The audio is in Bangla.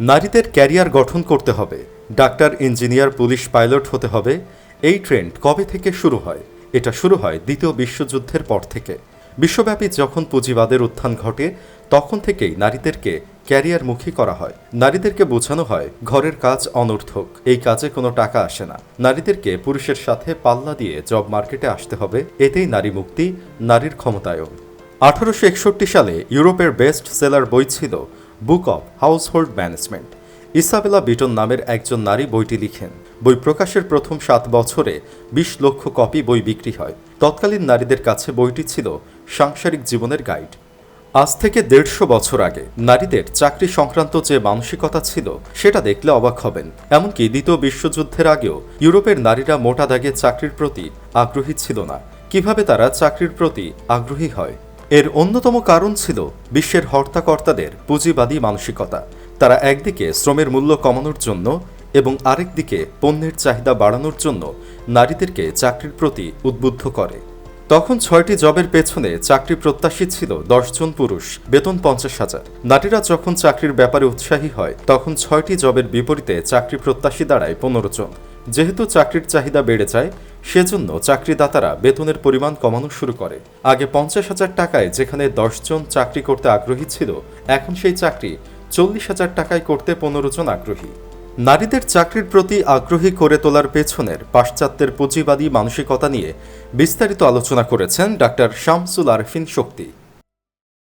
নারীদের ক্যারিয়ার গঠন করতে হবে। ডাক্তার, ইঞ্জিনিয়ার, পুলিশ পাইলট হতে হবে। এই ট্রেন্ড কবে থেকে শুরু হয়? এটা শুরু হয় দ্বিতীয় বিশ্বযুদ্ধের পর থেকে। বিশ্বব্যাপী যখন পুঁজিবাদের উত্থান ঘটে, তখন থেকেই নারীদেরকে ক্যারিয়ারমুখী করা হয়। নারীদেরকে বোঝানো হয়, ঘরের কাজ অনর্থক, এই কাজে কোনো টাকা আসে না। নারীদেরকে পুরুষের সাথে পাল্লা দিয়ে জব মার্কেটে আসতে হবে, এতেই নারী মুক্তি, নারীর ক্ষমতায়ন। আঠারোশো একষট্টি সালে ইউরোপের বেস্ট সেলার বই ছিল book of household management Isabella Beeton নামের একজন নারী বইটি লিখেন। বই প্রকাশের প্রথম সাত বছরে বিশ লক্ষ কপি বই বিক্রি হয়। তৎকালীন নারীদের কাছে বইটি ছিল সাংসারিক জীবনের গাইড। আজ থেকে দেড়শো বছর আগে নারীদের চাকরি সংক্রান্ত যে মানসিকতা ছিল, সেটা দেখলে অবাক হবেন। এমনকি দ্বিতীয় বিশ্বযুদ্ধের আগেও ইউরোপের নারীরা মোটা দাগে চাকরির প্রতি আগ্রহী ছিল না। কীভাবে তারা চাকরির প্রতি আগ্রহী হয়? এর অন্যতম কারণ ছিল বিশ্বের হর্তাকর্তাদের পুঁজিবাদী মানসিকতা। তারা একদিকে শ্রমের মূল্য কমানোর জন্য এবং আরেকদিকে পণ্যের চাহিদা বাড়ানোর জন্য নারীদেরকে চাকরির প্রতি উদ্বুদ্ধ করে। তখন ছয়টি জবের পেছনে চাকরি প্রত্যাশী ছিল দশজন পুরুষ, বেতন পঞ্চাশ হাজার। নারীরা যখন চাকরির ব্যাপারে উৎসাহী হয়, তখন ছয়টি জবের বিপরীতে চাকরি প্রত্যাশী দাঁড়ায় পনেরো জন। যেহেতু চাকরির চাহিদা বেড়ে যায়, সেজন্য চাকরিদাতারা বেতনের পরিমাণ কমানো শুরু করে। আগে পঞ্চাশ হাজার টাকায় যেখানে দশজন চাকরি করতে আগ্রহী ছিল, এখন সেই চাকরি চল্লিশ হাজার টাকায় করতে পনেরো জন আগ্রহী। নারীদের চাকরির প্রতি আগ্রহী করে তোলার পেছনের পাশ্চাত্যের পুঁজিবাদী মানসিকতা নিয়ে বিস্তারিত আলোচনা করেছেন ডাক্তার শামসুল আরফিন শক্তি।